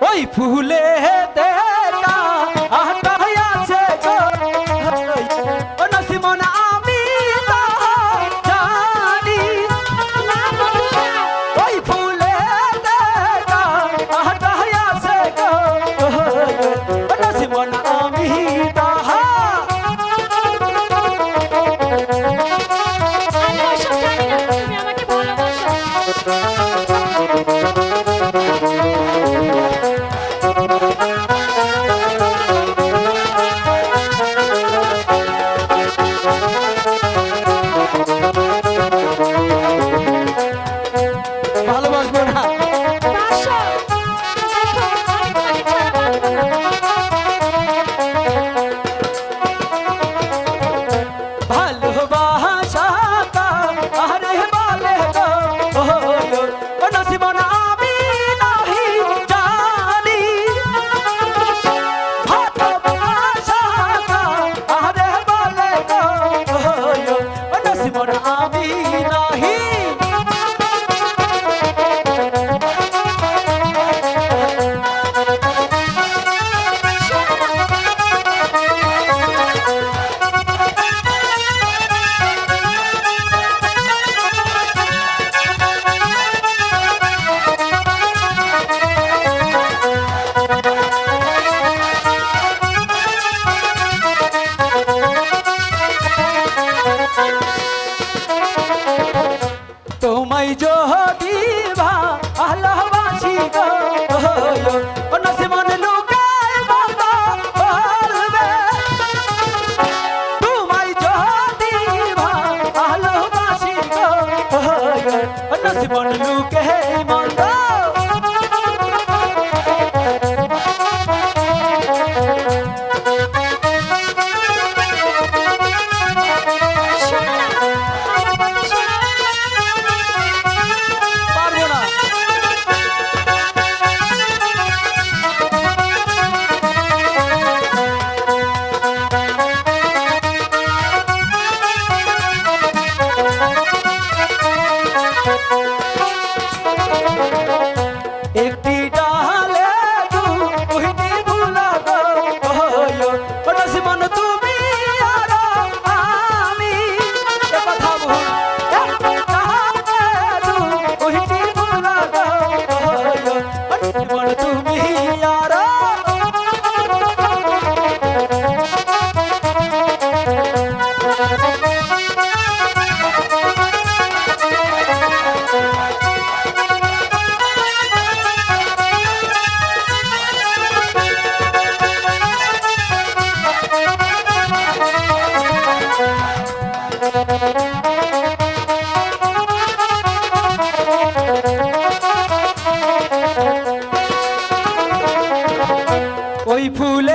ওই ফুলে ভালোবাসবেন। যদি ভা ভালোবাসি গো নসিমন লুকায় বাবা পারবে তোমায় যদি ভা ভালোবাসি গো নসিমন লুকায় মন্দ ওই ফুল